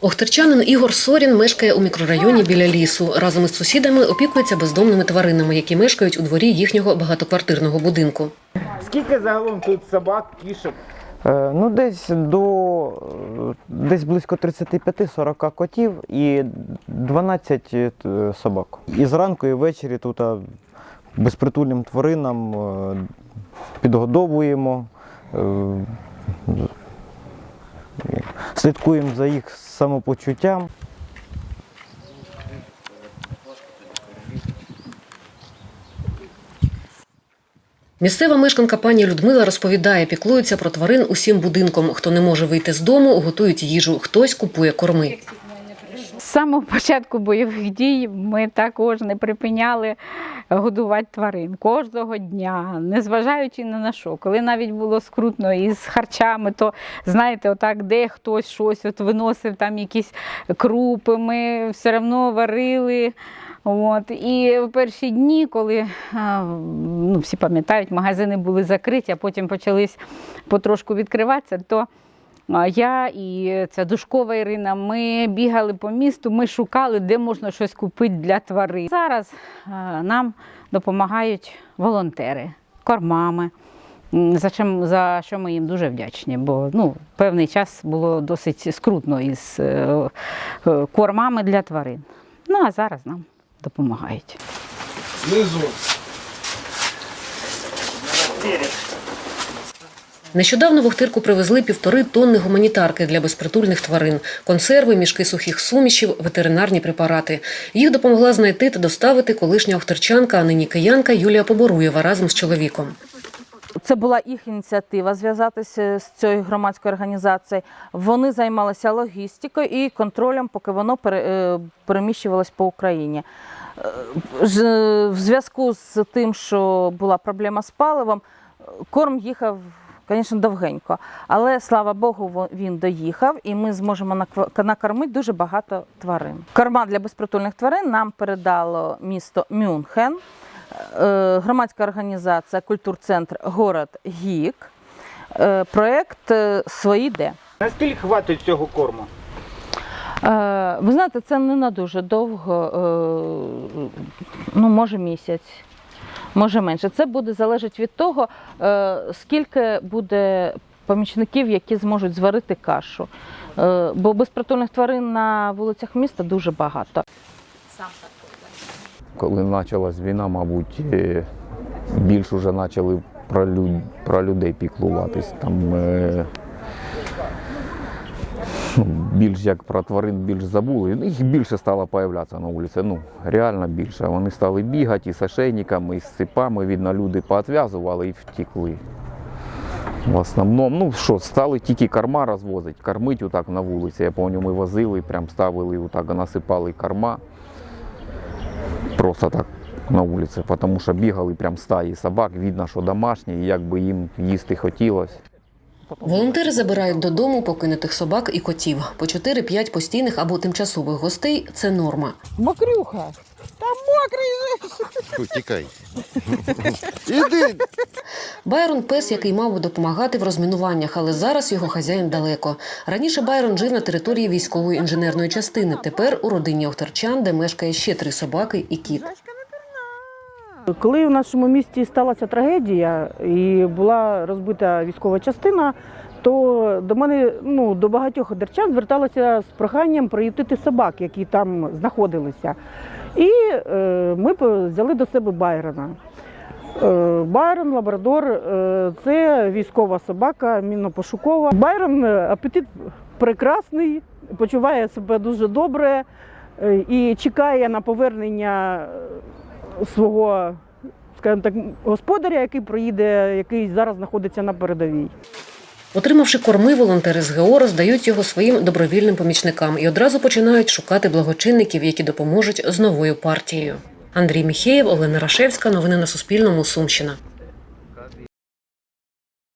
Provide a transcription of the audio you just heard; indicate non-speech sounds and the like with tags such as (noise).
Охтерчанин Ігор Сорін мешкає у мікрорайоні біля лісу. Разом із сусідами опікується бездомними тваринами, які мешкають у дворі їхнього багатоквартирного будинку. Скільки загалом тут собак, кішок? Е, Ну, десь до десь близько 35-40 котів і 12 е, собак. І зранку, і ввечері тут безпритульним тваринам е, підгодовуємо, слідкуємо за їх самопочуттям. Місцева мешканка пані Людмила розповідає, піклується про тварин усім будинком. Хто не може вийти з дому, готують їжу, хтось купує корми. Самого початку бойових дій ми також не припиняли годувати тварин кожного дня, незважаючи ні на що. Коли навіть було скрутно із харчами, то знаєте, отак, де хтось щось от виносив там якісь крупи, ми все одно варили. От. І в перші дні, коли ну, всі пам'ятають, магазини були закриті, а потім почались потрошку відкриватися, то Я і ця Душкова Ірина, ми бігали по місту, ми шукали, де можна щось купити для тварин. Зараз е, нам допомагають волонтери кормами. За, чим, за що ми їм дуже вдячні, бо ну, певний час було досить скрутно із е, е, кормами для тварин. Ну а зараз нам допомагають. Знизу. Нещодавно в Охтирку привезли півтори тонни гуманітарки для безпритульних тварин, консерви, мішки сухих сумішів, ветеринарні препарати. Їх допомогла знайти та доставити колишня охтирчанка, а нині киянка Юлія Поборуєва разом з чоловіком. Це була їх ініціатива зв'язатися з цією громадською організацією. Вони займалися логістикою і контролем, поки воно е, переміщувалось по Україні. Е, В зв'язку з тим, що була проблема з паливом, корм їхав. Звісно, довгенько, але слава Богу, він доїхав, і ми зможемо накормити дуже багато тварин. Корма для безпритульних тварин нам передало місто Мюнхен, е, громадська організація Культурцентр Город Гік, е, проект е, Свої де. Наскільки хватить цього корму? Ви знаєте, це не на дуже довго, ну може місяць, може менше. Це буде залежати від того, е, скільки буде помічників, які зможуть зварити кашу. Е, Бо безпритульних тварин на вулицях міста дуже багато. Коли почалась війна, мабуть, е, більш вже почали про, люд, людей піклуватись. Там, (laughs) більш як про тварин більш забули. Їх більше стало появлятися на вулиці. Ну, реально більше. Вони стали бігати і з ошейниками, і з ципами. Видно, люди поотв'язували і втекли. В основному, ну що, стали тільки корма розвозити, кормити отак на вулиці. Я пам'ятаю, ми возили, прям ставили, отак насипали корма просто так на вулиці, тому що бігали прям стаї собак, видно, що домашні, і якби їм їсти хотілося. Волонтери забирають додому покинутих собак і котів. По 4-5 постійних або тимчасових гостей це норма. Мокрюха! Тікай. (laughs) Іди. Байрон пес, який мав би допомагати в розмінуваннях, але зараз його хазяїн далеко. Раніше Байрон жив на території військової інженерної частини. Тепер у родині Охтерчан, де мешкає ще три собаки і кіт. Коли в нашому місті сталася трагедія і була розбита військова частина, то до мене ну до багатьох одерчан зверталися з проханням приютити собак, які там знаходилися. І е, ми взяли до себе Байрона. Е, Байрон, лабрадор е, це військова собака, мінно-пошукова. Байрон е, апетит прекрасний, почуває себе дуже добре е, і чекає на повернення свого, скажімо так, господаря, який проїде, який зараз знаходиться на передовій. Отримавши корми, волонтери з ГО роздають його своїм добровільним помічникам і одразу починають шукати благочинників, які допоможуть з новою партією. Андрій Міхеєв, Олена Рашевська. Новини на Суспільному. Сумщина.